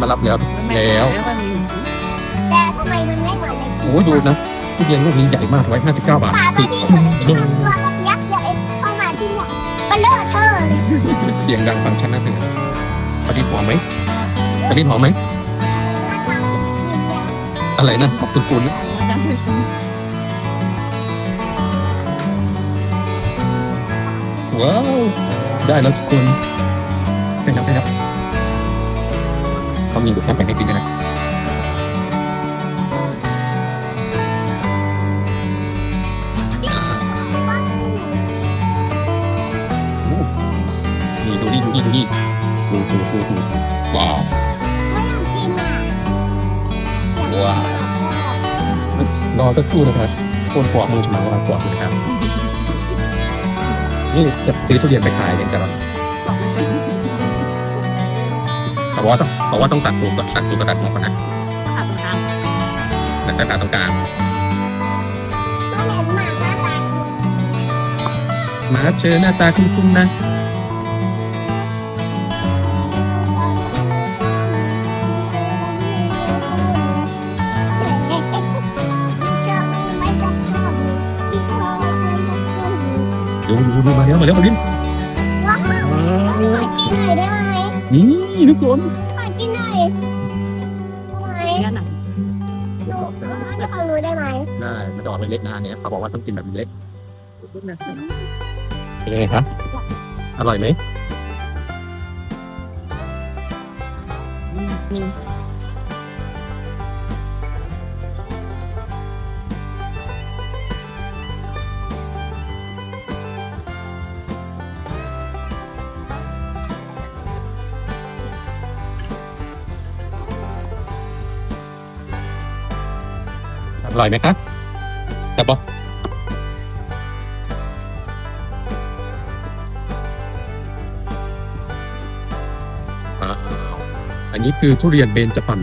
มารับแล้วแล้วแล้วก็มีแต่ทำไมมันไม่เหมือนในโอ้ยดูนะทุเรียนลูกนี้ใหญ่มากร้อยห้าสิบเก้าบาทป่ามาที่เหมือนที่ทำตัวแบบยักษ์ใหญ่เข้ามาที่เนี่ยมันเลอะเทอะเลยเสียงดังฟังชัดน่าตื่นปฏิหอมไหมปฏิหอมไหมอะไรนะขอบคุณคุณจำเป็นว้าว ได้แล้วทุกคนได้แล้วได้แล้ว เขามีบุตรน้ำแข็งให้กินด้วยนะนี่ดูนี่ดูนี่ดูนี่ดูดูดูดูว้าวว้าวรอสักครู่นะครับคนขวามือฉมังวางขวามือครับ นี่จะซื้อทุเรียนไปขายเนี่ยแต่ว่าแต่ว่าต้องแต่ว่าต้องตัดตัวตัดตัวตัดหัวก่อนนะอาบน้ำตัดตัดตรงกลางก็เห็นหมาหน้าตาหมาเจอหน้าตาคุ้นๆนะชอบไม่ชอบชอบอีกคนดูดูดูมาแล้วมาแล้วมาลิ้นว้าวขอกินหน่อยได้ไหม นี่ทุกคนขอกินหน่อยได้ไหมด้านหลังไม่ขอรู้ได้ไหมได้มันจะออกเป็นเล็กนะเนี่ยเขาบอกว่าต้องกินแบบเล็กเป็นไงครับอร่อยไหมมี ร่อยไหมครับแต่บอกอันนี้คือทุเรียนเบญจพรรณ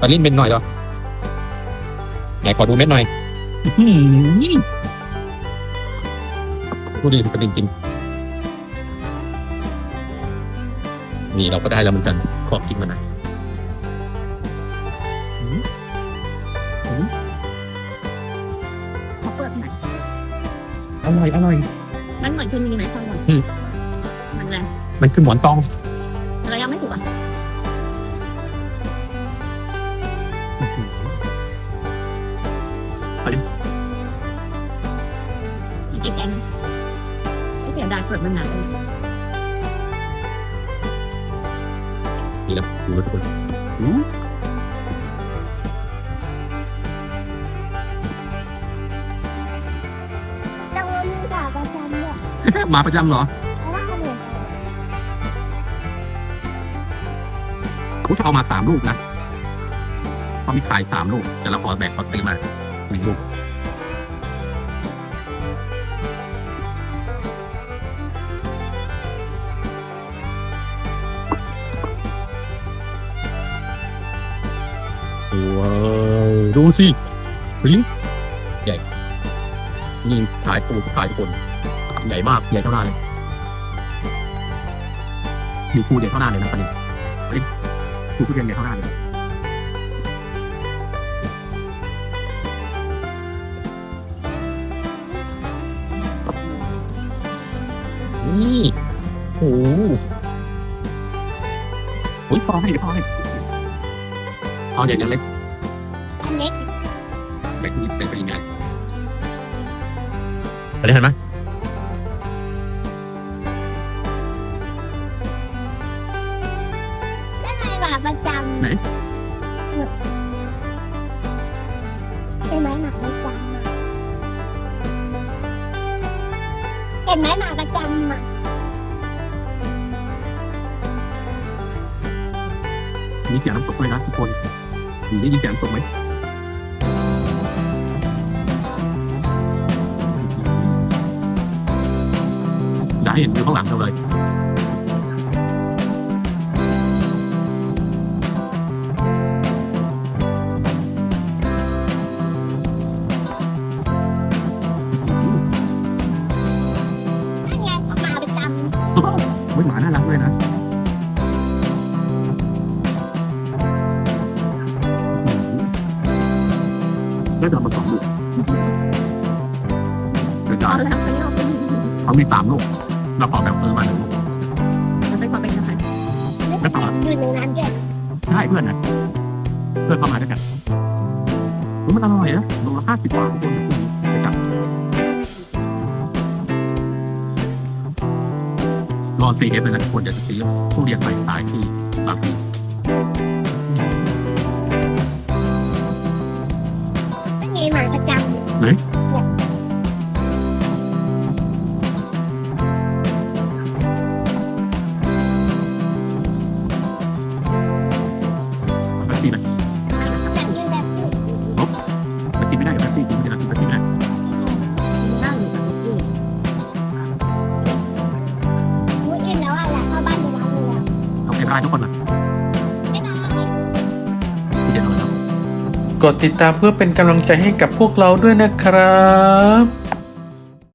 ตอนนี้เม็ดหน่อยหรอไหนขอดูเม็ดหน่อยทุเรียนเป็นจริงๆนี่เราก็ได้แล้วเหมือนกันขอกินมาน่อ อร่อยอร่อย มันเหมือนชนีไหมข้างบนอืม มันแรงมันคือหมอนตองเรายังไม่ถูกอะอีกแอนไม่เสียดายเปิดมันหนักนี่แล้วดูแล้วทุกคนำเนี่ยมาประจำเหรอเพราะว่าเหมือนเขาจะเอามาสามลูกนะเขามีขายสามลูก แต่เราขอแบ่งเขาซื้อมาหนึ่งลูกว้าวดูสิลิ้นใหญ่นี่ขายปูขายทุกคน ใหญ่มาก ใหญ่เท่าหน้าเลยมีปูใหญ่เท่าหน้าเลยนะประเด็นประเด็นปูทุเรียนใหญ่เท่าหน้าเลยนี่โอ้โหโอ้ยพอให้เดี๋ยวพอให้เอาใหญ่ยังเล็กอันเล็กเล็กนิดเล็กไปอีกไงอันนี้เห็นไหม ประจำไหน เห็นไหมหมาประจำอะเห็นไหมหมาประจำอะมีเสียงน้ำตกด้วยนะทุกคนมีได้ยินเสียงน้ำตกไหมได้เห็นวิวข้างหลังเราเลย อุ้ยหมาน่ารักด้วยนะก็จะมาสองลูกเดี๋ยวจะเอาแล้วเขาเขามีสามลูกเราขอแบบซื้อมาหนึ่งลูกเราไปขอเป็นนะคมแล้วต่อยู่หนึ่งน้ำเก็บใช่เพื่อนนะเพื่อนเข้ามาด้วยกันมันอร่อยนะโลละห้าสิบบาททุกคน รอซีเอฟเลยนะทุกคนเดี๋ยวจะซื้อผู้เรียนไปขายที่บางทีไม่มีหมาประจแบบที่นะำ อเคได้ทุกคนนะไม่ต้องเอาไปที่เดียวเลยกดติดตามเพื่อเป็นกำลังใจให้กับพวกเราด้วยนะครับ